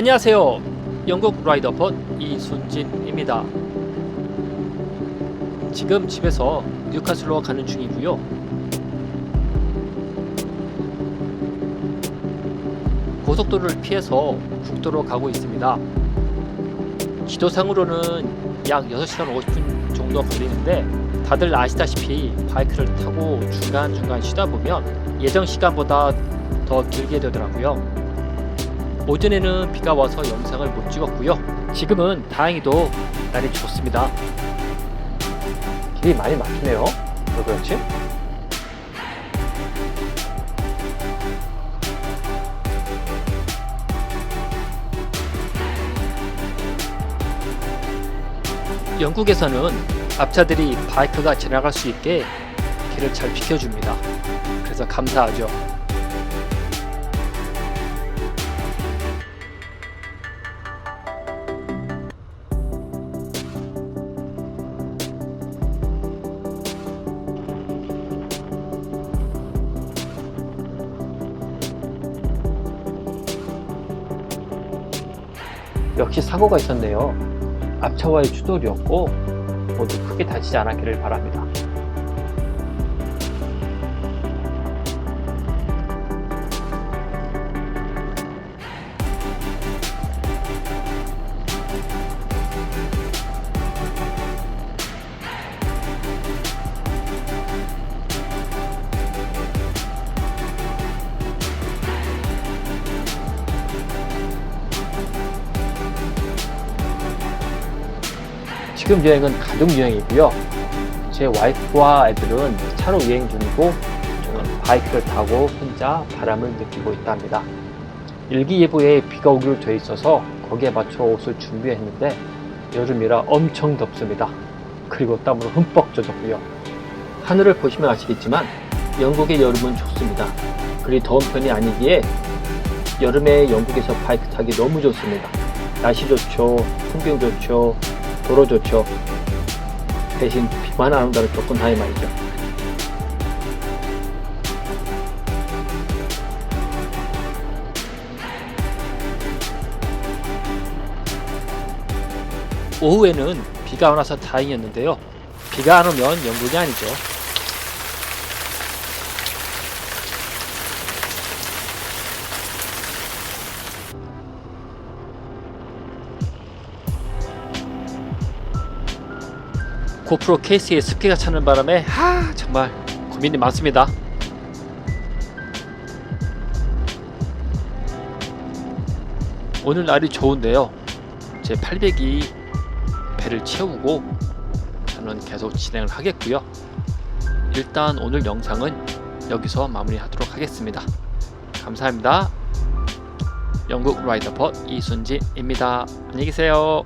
안녕하세요. 영국 라이더봇 이순진입니다. 지금 집에서 뉴카슬로 가는 중이고요. 고속도로를 피해서 국도로 가고 있습니다. 지도상으로는 약 6시간 50분 정도 걸리는데 다들 아시다시피 바이크를 타고 중간중간 쉬다 보면 예정 시간보다 더 길게 되더라고요. 오전에는 비가 와서 영상을 못 찍었고요. 지금은 다행히도 날이 좋습니다. 길이 많이 막히네요. 왜 그렇지? 영국에서는 앞차들이 바이크가 지나갈 수 있게 길을 잘 비켜줍니다. 그래서 감사하죠. 역시 사고가 있었네요. 앞차와의 추돌이었고 모두 크게 다치지 않았기를 바랍니다. 지금 여행은 가족 여행이고요. 제 와이프와 애들은 차로 여행 중이고 저는 바이크를 타고 혼자 바람을 느끼고 있답니다. 일기예보에 비가 오기로 되어 있어서 거기에 맞춰 옷을 준비했는데 여름이라 엄청 덥습니다. 그리고 땀으로 흠뻑 젖었고요. 하늘을 보시면 아시겠지만 영국의 여름은 좋습니다. 그리 더운 편이 아니기에 여름에 영국에서 바이크 타기 너무 좋습니다. 날씨 좋죠, 풍경 좋죠, 도로 좋죠. 대신 비만 안 온다는 조건 하에 말이죠. 오후에는 비가 안 와서 다행이었는데요. 비가 안 오면 영국이 아니죠. 고프로 케이스에 습기가 차는 바람에 하 정말 고민이 많습니다. 오늘 날이 좋은데요. 제 800이 배를 채우고 저는 계속 진행을 하겠고요. 일단 오늘 영상은 여기서 마무리하도록 하겠습니다. 감사합니다. 영국 라이더버 이순진입니다. 안녕히 계세요.